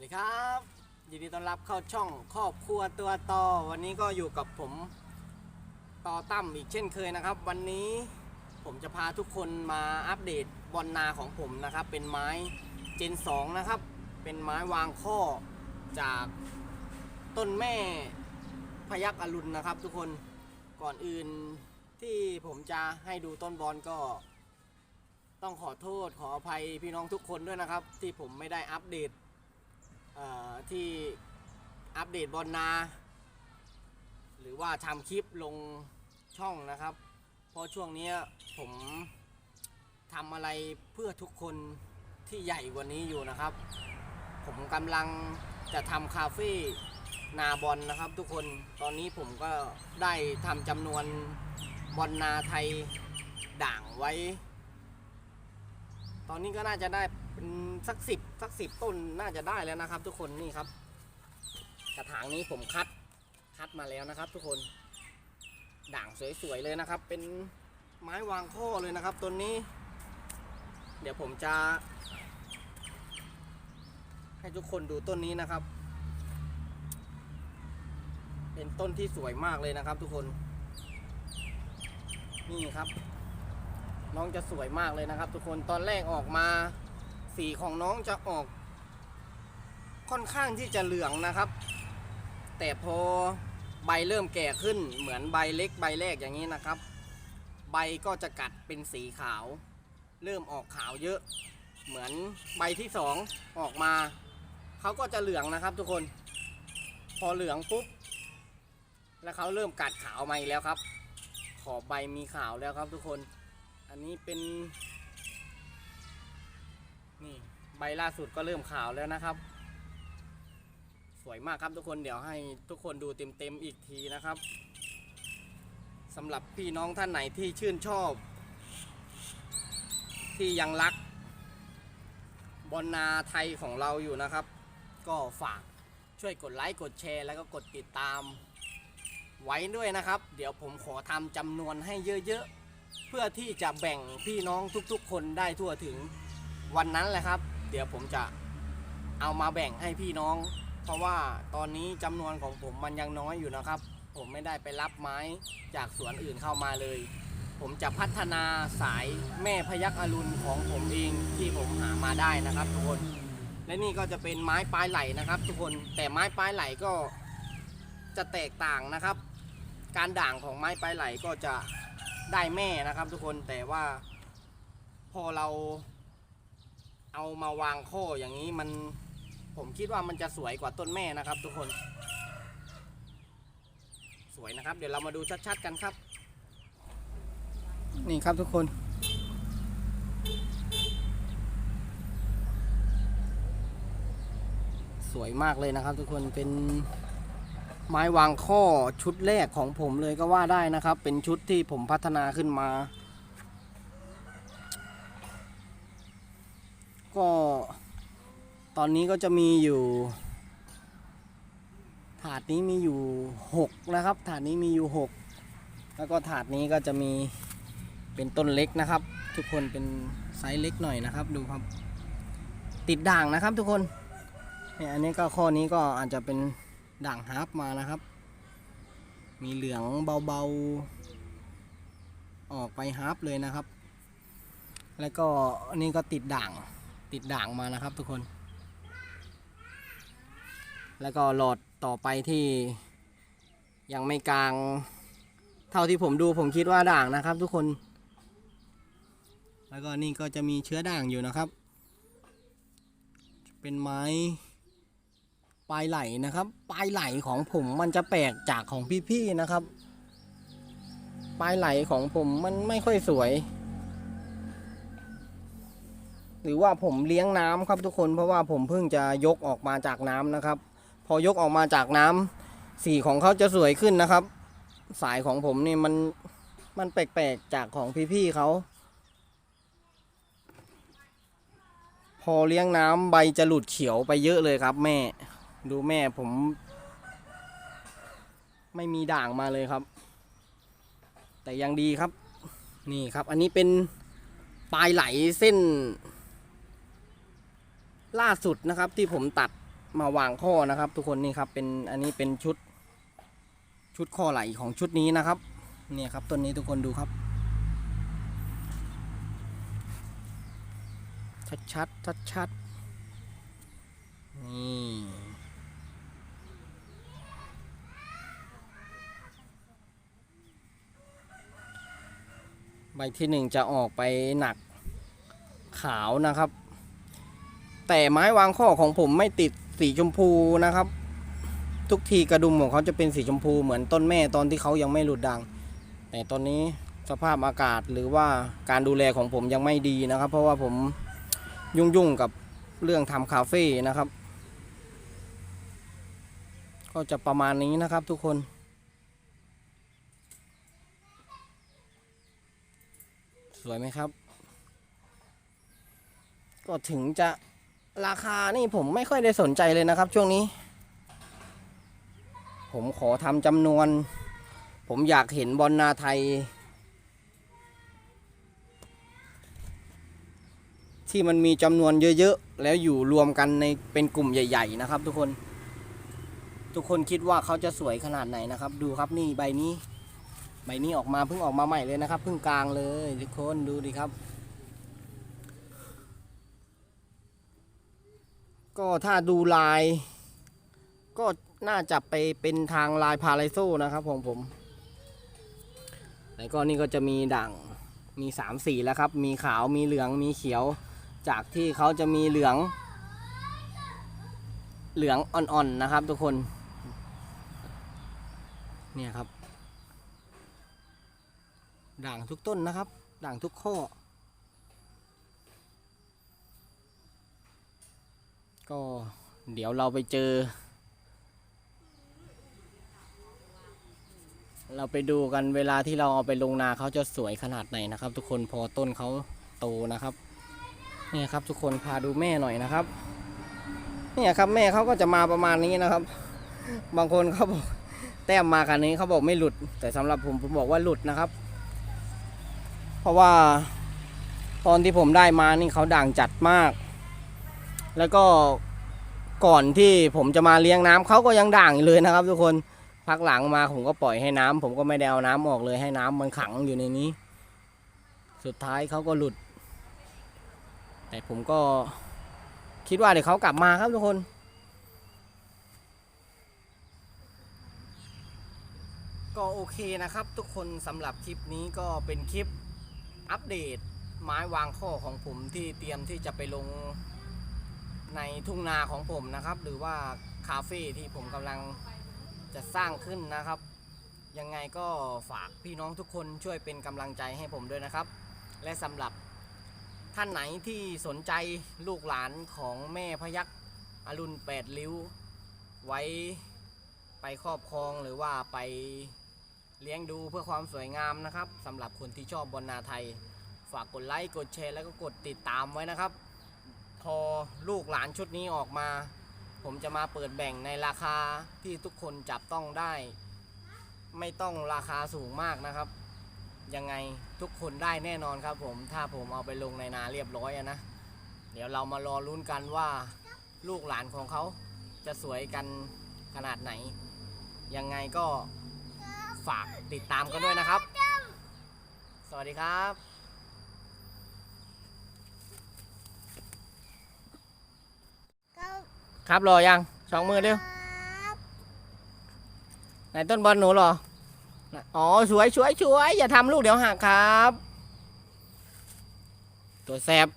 วัสดีครับยินดีต้อนรับเข้าช่องครอบครัวตัวต่อวันนี้ก็อยู่กับผมต่อตั้มอีกเช่นเคยนะครับ วันนี้ผมจะพาทุกคนมาอัปเดตบอลนาของผมนะครับ เป็นไม้เจน 2 นะครับ เป็นไม้วางข้อจากต้นแม่พยักอรุณนะครับ ทุกคนก่อนอื่นที่ผมจะให้ดูต้นบอลก็ต้องขอโทษขออภัยพี่น้องทุกคนด้วยนะครับ ที่ผมไม่ได้อัปเดต ที่อัปเดตบอลนา หรือว่าทำคลิปลงช่องนะครับ เพราะช่วงนี้ผมทำอะไรเพื่อทุกคนที่ใหญ่กว่านี้อยู่นะครับ ผมกำลังจะทำคาเฟ่นาบอลนะครับทุกคนตอนนี้ผมก็ได้ทำจำนวนบอลนาไทยด่างไว้ ตอนนี้ก็น่าจะได้ เป็นสักสิบสักสิบต้นน่าจะได้แล้วนะครับ ทุกคนนี่ครับ กระถางนี้ผมคัดคัดมาแล้วนะครับ ทุกคนด่างสวยๆเลยนะครับ เป็นไม้วางข้อเลยนะครับต้นนี้ เดี๋ยวผมจะ ให้ทุกคนดูต้นนี้นะครับ เป็นต้นที่สวยมากเลยนะครับ ทุกคน นี่ครับน้องจะสวยมากเลยนะครับ ทุกคนตอนแรกออกมา สีของน้องจะออก ค่อนข้างที่จะเหลืองนะครับ แต่พอใบเริ่มแก่ขึ้นเหมือนใบเล็กใบแรกอย่างนี้นะครับ ใบก็จะกัดเป็นสีขาว เริ่มออกขาวเยอะ เหมือนใบที่สองออกมาเขาก็จะเหลืองนะครับทุกคน พอเหลืองปุ๊บ แล้วเขาเริ่มกัดขาวมาอีกแล้วครับ ขอบใบมีขาวแล้วครับทุกคน อันนี้เป็น นี่ใบล่าสุดก็เริ่มขาวแล้วนะครับ สวยมากครับทุกคนเดี๋ยวให้ทุกคนดูเต็มๆอีกทีนะครับสำหรับพี่น้องท่านไหนที่ชื่นชอบ ที่ยังรัก บอลนาไทยของเราอยู่นะครับ ก็ฝากช่วยกดไลค์กดแชร์ แล้วก็กดติดตามไว้ด้วยนะครับ เดี๋ยวผมขอทำจำนวนให้เยอะๆ เพื่อที่จะแบ่งพี่น้องทุกๆ คนได้ทั่วถึง วันนั้นแหละครับ เดี๋ยวผมจะเอามาแบ่งให้พี่น้อง เพราะว่าตอนนี้จำนวนของผมมันยังน้อยอยู่นะครับ ผมไม่ได้ไปรับไม้จากสวนอื่นเข้ามาเลย ผมจะพัฒนาสายแม่พยักอรุณของผมเองที่ผมหามาได้นะครับ ทุกคน และนี่ก็จะเป็นไม้ปลายไหลนะครับ ทุกคนแต่ไม้ปลายไหลก็จะแตกต่างนะครับ การด่างของไม้ปลายไหลก็จะได้แม่นะครับ ทุกคนแต่ว่าพอเรา เอามาวางข้ออย่างนี้มันผมคิดว่ามันจะสวยกว่าต้นแม่นะครับ ทุกคน สวยนะครับ เดี๋ยวเรามาดูชัดๆกันครับ นี่ครับทุกคนสวยมากเลยนะครับ ทุกคนเป็นไม้วางข้อชุดแรกของผมเลยก็ว่าได้นะครับ เป็นชุดที่ผมพัฒนาขึ้นมา ก็ตอนนี้ก็จะมีอยู่ถาดนี้มีอยู่ 6 นะครับ ถาดนี้มีอยู่ 6 แล้วก็ถาดนี้ก็จะมีเป็นต้นเล็กนะครับ ทุกคนเป็นไซส์เล็กหน่อยนะครับ ดูครับ ติดด่างนะครับทุกคนเนี่ยอันนี้ก็ข้อนี้ก็อาจจะเป็นด่างฮาร์ปมานะครับ มีเหลืองเบาๆ ออกไปฮาร์ปเลยนะครับ แล้วก็อันนี้ก็ติดด่าง ติดด่างมานะครับทุกคน แล้วก็หลอดต่อไปที่ยังไม่กลาง เท่าที่ผมดูผมคิดว่าด่างนะครับทุกคน แล้วก็นี่ก็จะมีเชื้อด่างอยู่นะครับ เป็นไม้ปลายไหลนะครับ ปลายไหลของผมมันจะแปลกจากของพี่ๆนะครับ ปลายไหลของผมมันไม่ค่อยสวย หรือว่าผมเลี้ยงน้ำครับทุกคนเพราะว่าผมเพิ่งจะยกออกมาจากน้ำนะครับ พอยกออกมาจากน้ำสีของเขาจะสวยขึ้นนะครับ สายของผมนี่มันมันแปลกๆจากของพี่ๆเขาพอเลี้ยงน้ำใบจะหลุดเขียวไปเยอะเลยครับ แม่ดูแม่ผม ไม่มีด่างมาเลยครับ แต่ยังดีครับ นี่ครับ อันนี้เป็นปลายไหลเส้น ล่าสุดนะครับที่ผมตัดมาวางข้อนะครับ ทุกคนนี่ครับเป็นอันนี้เป็นชุดชุดข้อไหลของชุดนี้นะครับเนี่ยครับต้นนี้ทุกคนดูครับ ชัดชัดชัดชัดนี่ใบที่หนึ่งจะออกไปหนักขาวนะครับ แต่ไม้วางข้อของผมไม่ติดสีชมพูนะครับ ทุกทีกระดุมของเขาจะเป็นสีชมพูเหมือนต้นแม่ตอนที่เขายังไม่หลุดดัง แต่ตอนนี้สภาพอากาศหรือว่าการดูแลของผมยังไม่ดีนะครับ เพราะว่าผมยุ่งๆกับเรื่องทำคาเฟ่นะครับ ก็จะประมาณนี้นะครับทุกคนสวยไหมครับ ก็ถึงจะ ราคานี่ผมไม่ค่อยได้สนใจเลยนะครับ ช่วงนี้ ผมขอทำจำนวน ผมอยากเห็นบอลนาไทย ที่มันมีจำนวนเยอะๆ แล้วอยู่รวมกันในเป็นกลุ่มใหญ่ ๆ นะครับ ทุกคน ทุกคนคิดว่าเขาจะสวยขนาดไหนนะครับ ดูครับนี่ใบนี้ ใบนี้ออกมาเพิ่งออกมาใหม่เลยนะครับเพิ่งกลางเลย ทุกคนดูดิครับ ก็ถ้าดูลาย ก็น่าจะไปเป็นทางลายพาราโซนะครับของผม แล้วก็นี่ก็จะมีด่างมีสามสีแล้วครับ มีขาวมีเหลืองมีเขียว จากที่เขาจะมีเหลือง เหลืองอ่อนๆนะครับทุกคน เนี่ยครับ ด่างทุกต้นนะครับ ด่างทุกข้อ ก็เดี๋ยวเราไปเจอ เราไปดูกันเวลาที่เราเอาไปลงนาเขาจะสวยขนาดไหนนะครับ ทุกคนพอต้นเขาโตนะครับนี่ครับทุกคนพาดูแม่หน่อยนะครับเนี่ยครับแม่เขาก็จะมาประมาณนี้นะครับ บางคนเขาบอกแต้มมาคันนี้เขาบอกไม่หลุด แต่สำหรับผมผมบอกว่าหลุดนะครับ เพราะว่าตอนที่ผมได้มานี่เขาด่างจัดมาก แล้วก็ก่อนที่ผมจะมาเลี้ยงน้ำเขาก็ยังด่างอยู่เลยนะครับ ทุกคนพักหลังมาผมก็ปล่อยให้น้ำผมก็ไม่ได้เอาน้ำออกเลยให้น้ำมันขังอยู่ในนี้ สุดท้ายเขาก็หลุด แต่ผมก็คิดว่าเดี๋ยวเขากลับมาครับทุกคน ก็โอเคนะครับ ทุกคนสำหรับคลิปนี้ก็เป็นคลิปอัปเดตไม้วางข้อของผมที่เตรียมที่จะไปลง ในทุ่งนาของผมนะครับ หรือว่าคาเฟ่ที่ผมกำลังจะสร้างขึ้นนะครับ ยังไงก็ฝากพี่น้องทุกคนช่วยเป็นกำลังใจให้ผมด้วยนะครับ และสำหรับท่านไหนที่สนใจลูกหลานของแม่พยักอรุณแปดริ้ว ไว้ไปครอบครองหรือว่าไปเลี้ยงดูเพื่อความสวยงามนะครับสำหรับคนที่ชอบบอลนาไทย ฝากกดไลค์กดแชร์แล้วก็กดติดตามไว้นะครับ พอลูกหลานชุดนี้ออกมา ผมจะมาเปิดแบ่งในราคาที่ทุกคนจับต้องได้ ไม่ต้องราคาสูงมากนะครับ ยังไงทุกคนได้แน่นอนครับ ผมถ้าผมเอาไปลงในนาเรียบร้อยนะ เดี๋ยวเรามารอลุ้นกันว่า ลูกหลานของเขาจะสวยกันขนาดไหน ยังไงก็ฝากติดตามกันด้วยนะครับ สวัสดีครับ ครับรอยังสองมือเร็วไหนต้นบอลหนูหรอ อ๋อสวยสวยสวยอย่าทำลูกเดี๋ยวหักครับ ตัวแสบ